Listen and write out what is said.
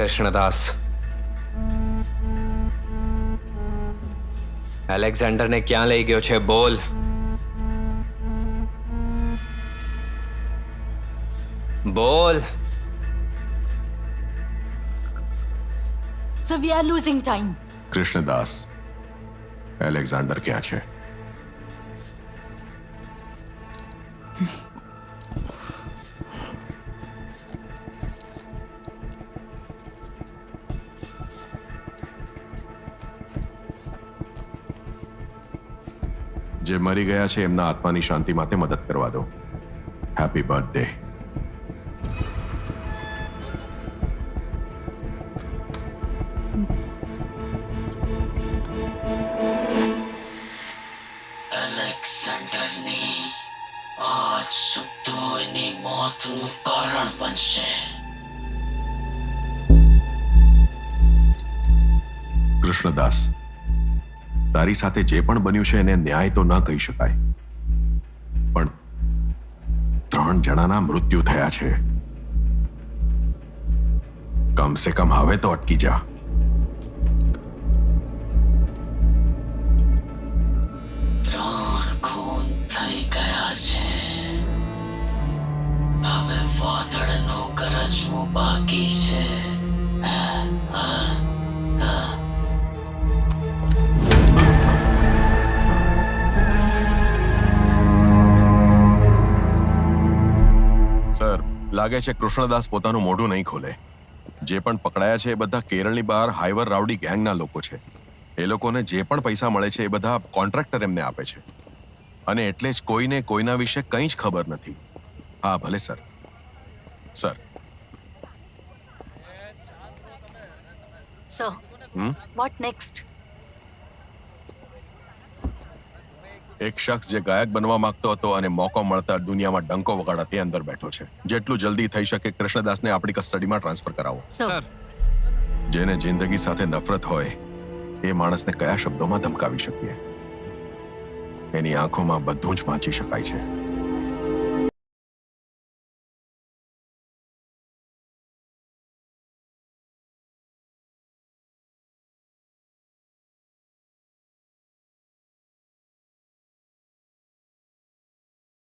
કૃષ્ણદાસ. એલેક્ઝાન્ડરને ક્યાં લઈ ગયો છે બોલ. બોલ. So we are losing time. Krishnadas Alexander ક્યાં છે? જે મરી ગયા છે એમના આત્માની શાંતિ માટે મદદ કરવા દો. હેપી બર્થડે એલેક્ઝાન્ડરની આજ શુદ્ધોની મોતનું કારણ બનશે. કૃષ્ણદાસ તારી સાથે જે પણ બન્યું છે એને ન્યાય તો ન કહી શકાય. પણ ત્રણ જણાના મૃત્યુ થયા છે. કમ સે કમ હવે તો અટકી જા. લાગે છે કૃષ્ણદાસ પોતાનું મોઢું નહીં ખોલે. જે પણ પકડાયા છે એ બધા કેરળની બહાર હાઈવર રાવડી ગેંગના લોકો છે. એ લોકોને જે પણ પૈસા મળે છે એ બધા કોન્ટ્રાક્ટર એમને આપે છે. અને એટલે જ કોઈને કોઈના વિશે કંઈ જ ખબર નથી. હા ભલે sir. Sir. So, Hmm? what એક શખ્સ જે ગાયક બનવા માંગતો હતો અને મોકો મળતા દુનિયામાં ડંકો વગાડા તે અંદર બેઠો છે. જેટલું જલ્દી થઈ શકે કૃષ્ણદાસને આપણી કસ્ટડીમાં ટ્રાન્સફર કરાવો. સર જેને જિંદગી સાથે નફરત હોય એ માણસને કયા શબ્દોમાં ધમકાવી શકીએ? એની આંખોમાં બધું જ વાંચી શકાય છે.